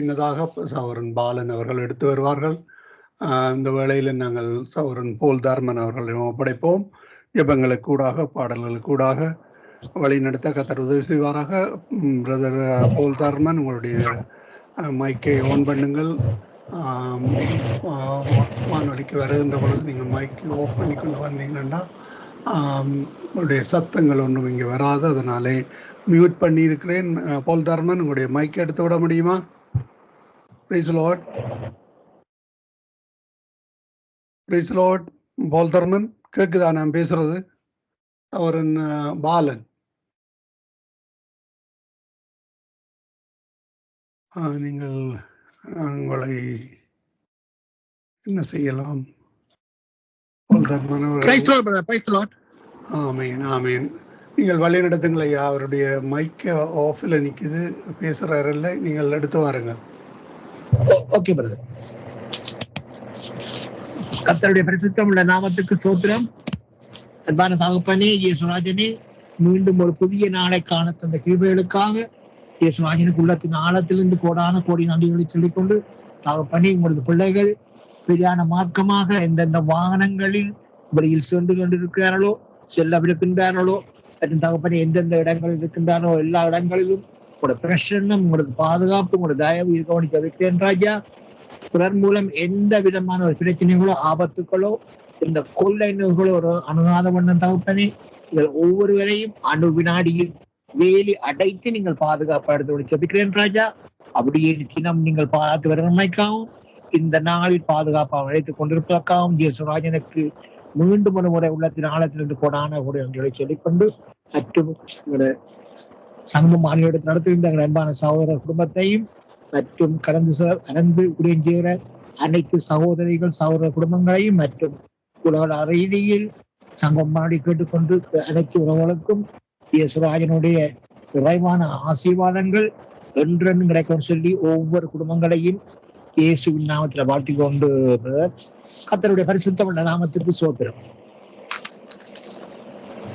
பின்னதாக சவரன் பாலன் அவர்கள் எடுத்து வருவார்கள். இந்த வேளையில் நாங்கள் சவரன் போல் தர்மன் அவர்களிடம் ஒப்படைப்போம். ஜபங்களுக்கூடாக பாடல்களுக்கூடாக பாடல்களுக்கு கூடாக வழிநடத்த கத்தர் உதவி செய்வாராக. பிரதர் போல் தர்மன் உங்களுடைய மைக்கை ஆன் பண்ணுங்கள். வானொலிக்கு வருகின்ற பொழுது நீங்கள் மைக்கை ஆஃப் பண்ணி கொண்டு வந்தீங்கன்னா உங்களுடைய சத்தங்கள் ஒன்றும் இங்கே வராது. அதனாலே மியூட் பண்ணியிருக்கிறேன். போல் தர்மன் உங்களுடைய மைக்கை எடுத்து விட முடியுமா? ப்ளீஸ் லார்ட் ப்ளீஸ் லார்ட் போல் தர்மன் கேட்குதா நான் பேசுறது. அவரின் அஹ், பாலன். நீங்கள் உங்களை என்ன செய்யலாம்? Praise Lord. Praise Lord. ஆமீன் ஆமீன். நீங்கள் வழி நடத்துங்கள் ஐயா. அவருடைய மைக்க ஆஃபில் நிற்குது பேசுகிறாரில்ல நீங்கள் எடுத்து வாருங்க ஓகே பிரதர் கத்தருடைய பிரசித்தம் உள்ள நாமத்துக்கு சோத்திரம். அன்பான தகப்பனே இயேசுராஜனே மீண்டும் ஒரு புதிய நாளை காண தந்த கிருபைகளுக்காக இயேசுராஜனுக்கு உள்ளத்தின் ஆழத்திலிருந்து கோடான கோடி நன்றிகளை சொல்லிக்கொண்டு தகப்பனே உங்களது பிள்ளைகள் பெரியான மார்க்கமாக எந்தெந்த வாகனங்களில் வழியில் சென்று கொண்டிருக்கிறார்களோ செல்லவிருக்கின்றார்களோ மற்றும் தகப்பனே எந்தெந்த இடங்களில் இருக்கின்றாரோ எல்லா இடங்களிலும் உங்களோட பிரசன்னம் உங்களோட பாதுகாப்பு உங்களோட தயவு இருக்க கவனிக்க வைக்கிறேன் ராஜா. பிறர் மூலம் எந்த விதமான ஒரு பிரச்சனைகளோ ஆபத்துகளோ இந்த கொள்ளை நோய்களோ ஒரு அணுகாத வண்ணம் தகுப்பனே இதில் ஒவ்வொருவரையும் அணு வினாடியில் வேலி அடைத்து நீங்கள் பாதுகாப்பு ஜபிக்கிறேன் ராஜா. அப்படியே தினம் நீங்கள் பார்த்து வரமைக்காவும் இந்த நாளில் பாதுகாப்பாக அழைத்துக் கொண்டிருப்பதற்காகவும் ஜேசுராஜனுக்கு மீண்டும் ஒரு முறை உள்ளத்தின் ஆழத்திலிருந்து கொடான கூட நன்றிகளை சொல்லிக்கொண்டு மற்றும் எங்களுடைய சங்க மாநிலத்தில் நடத்துகின்ற எங்கள் அன்பான சகோதர குடும்பத்தையும் மற்றும் கடந்து கடந்து உடையஞ்சேர அனைத்து சகோதரிகள் சகோதர குடும்பங்களையும் மற்றும் உலக ரீதியில் சங்கம் மாடி கேட்டுக்கொண்டு அனைத்து உறவுகளுக்கும் இயேசுராஜனுடைய விரைவான ஆசீர்வாதங்கள் என்றென்று கிடைக்கும் சொல்லி ஒவ்வொரு குடும்பங்களையும் இயேசுவின் நாமத்தில் வாழ்த்தி கொண்டு கத்தருடைய கர்த்தருடைய பரிசுத்தமுள்ள நாமத்துக்கு சோத்திரம்.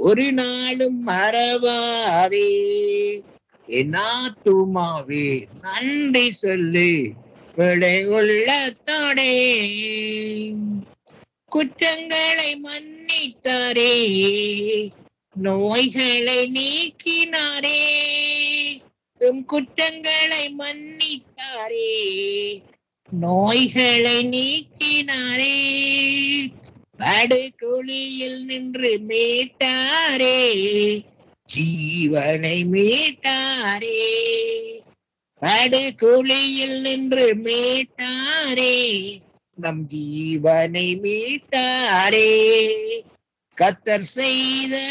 ஒரு நாளும் மறவாதே. என்னாத்துமாவே நன்றி சொல்லு விளை உள்ளத்தோடே. குற்றங்களை மன்னித்தாரே நோய்களை நீக்கினாரே. உம் குற்றங்களை மன்னித்தாரே நோய்களை நீக்கினாரே. படுகுழியில் நின்று மீட்டாரே ஜீவனை மீட்டாரே. படுகுழியில் நின்று மீட்டாரே நம் ஜீவனை மீட்டாரே. கத்தர் செய்த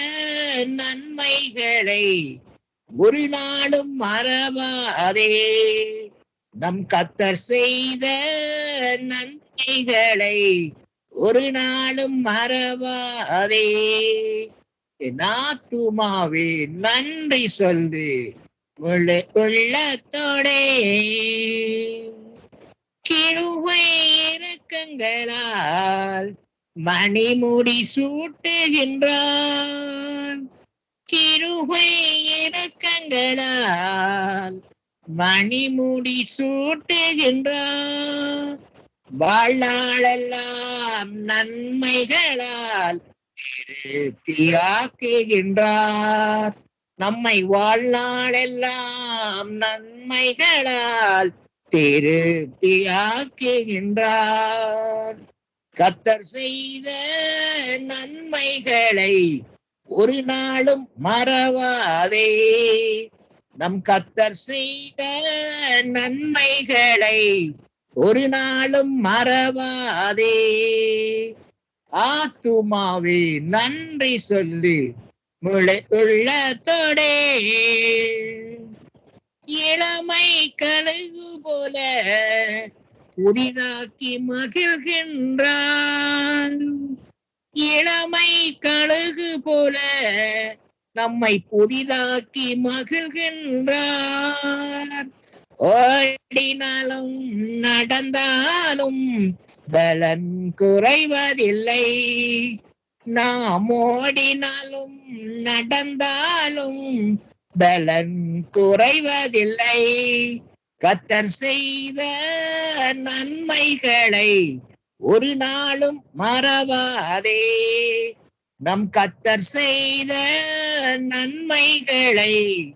நன்மைகளை ஒரு நாளும் மறவாதே. நம் கத்தர் செய்த நன்மைகளை ஒரு நாளும் மறவாதே. நாத்துமாவே நன்றி சொல்லு. உள்ள உள்ளத்தோடே. கிருபை இறக்கங்களால் மணிமுடி சூட்டுகின்றான். கிருவை இறக்கங்களால் மணிமுடி சூட்டுகின்றான். வாழ்நாளெல்லாம் எல்லாம் நன்மைகளால் திருப்தியாக்குகின்றார் நம்மை வாழ்நாளெல்லாம் நன்மைகளால் திருப்தியாக்குகின்றார் கத்தர் செய்த நன்மைகளை ஒரு நாளும் மறவாதே. நம் கத்தர் செய்த நன்மைகளை ஒரு நாளும் மறவாதே. ஆத்துமாவே நன்றி சொல்லி முளை உள்ளத்தோடே இளமை கழுகு போல புதிதாக்கி மகிழ்கின்றான். இளமை கழுகு போல நம்மை புதிதாக்கி மகிழ்கின்றார். ஓடினாலும் நடந்தாலும் பலன் குறைவதில்லை. நாம் ஓடினாலும் நடந்தாலும் பலன் குறைவதில்லை. கத்தர் செய்த நன்மைகளை ஒரு நாளும் மறவாதே. நம் கத்தர் செய்த நன்மைகளை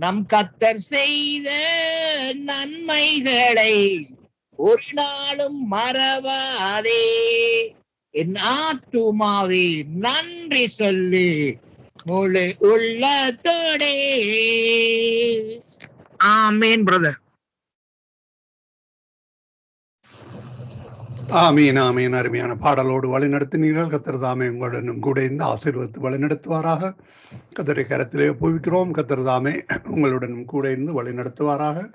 நம் கத்தர் செய்த நன்மைகளை ஒரு நாளும் மறவாதே. என் ஆத்துமாவே நன்றி சொல்லு முழு உள்ளத்தோடே. ஆமேன் பிரதர் ஆமீன் ஆமீன். அருமையான பாடலோடு வழிநடத்தினீர்கள். கத்தர் தாமே உங்களுடனும் கூட இந்த ஆசீர்வத்து வழிநடத்துவாராக. கத்தரை கரத்திலே ஒப்புவிக்கிறோம். கத்தர் தாமே உங்களுடனும் கூட இருந்து வழிநடத்துவாராக.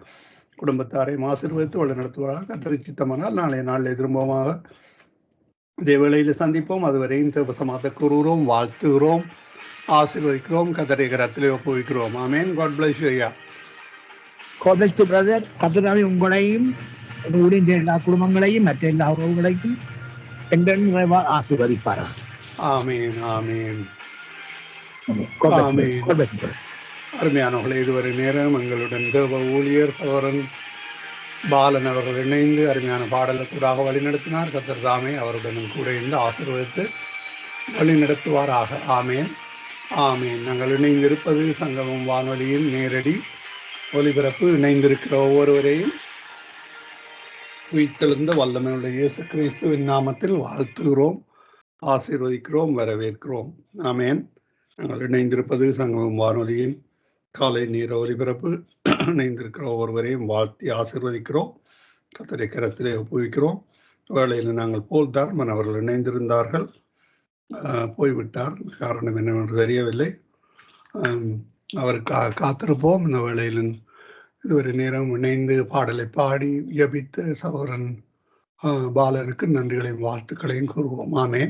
குடும்பத்தாரையும் ஆசீர்வதித்து வழிநடத்துவாராக. கத்தரை சித்தமானால் நாளைய நாளில் திரும்பமாக இதே வேளையில் சந்திப்போம். அதுவரையும் தேவசமாக கூறுகிறோம். வாழ்த்துகிறோம். ஆசீர்வதிக்கிறோம். கத்தரை கரத்திலே ஒப்புவிக்கிறோம். ஆமேன். காட் பிளஸ் ஐயா. கோபஸ்ட் பிரதர் கத்துராமி உங்களையும் உங்களுடைய இந்த எல்லா குடும்பங்களையும் மற்ற எல்லா உறவுகளையும் என்றென்றும் நிறைவா ஆசீர்வதிப்பாரா ஆமீன் ஆமீன். அருமையானவர்களே இதுவரை நேரம் எங்களுடன் தேவ ஊழியர் சோரன் பாலன் அவர்கள் இணைந்து அருமையான பாடலுக்கூடாக வழிநடத்தினார் கத்தர் தாமே அவருடனும் கூட இருந்து ஆசீர்வதித்து வழிநடத்துவாராக ஆமேன் ஆமேன் நாங்கள் இணைந்திருப்பது சங்கமம் வானொலியின் நேரடி ஒலிபரப்பு இணைந்திருக்கிற ஒவ்வொருவரையும் உயிர்த்தெழுந்த வல்லமையுள்ள இயேசு கிறிஸ்துவின் நாமத்தில் வாழ்த்துகிறோம் ஆசீர்வதிக்கிறோம் வரவேற்கிறோம். ஆமேன். நாங்கள் இணைந்திருப்பது சங்கமம் வானொலியின் காலை நேர ஒலிபரப்பு. இணைந்திருக்கிற ஒவ்வொருவரையும் வாழ்த்தி ஆசீர்வதிக்கிறோம். கத்தரை கரத்திலே ஒப்புவிக்கிறோம். வேளையில் நாங்கள் போல் தர்மன் அவர்கள் இணைந்திருந்தார்கள். போய்விட்டார். காரணம் என்னவென்று தெரியவில்லை. அவருக்காக காத்திருப்போம். இந்த வேளையில் இதுவரை நேரம் இணைந்து பாடலை பாடி ஜபித்த சகோதரன் பாலனுக்கு நன்றிகளையும் வாழ்த்துக்களையும் கூறுவோம். ஆமே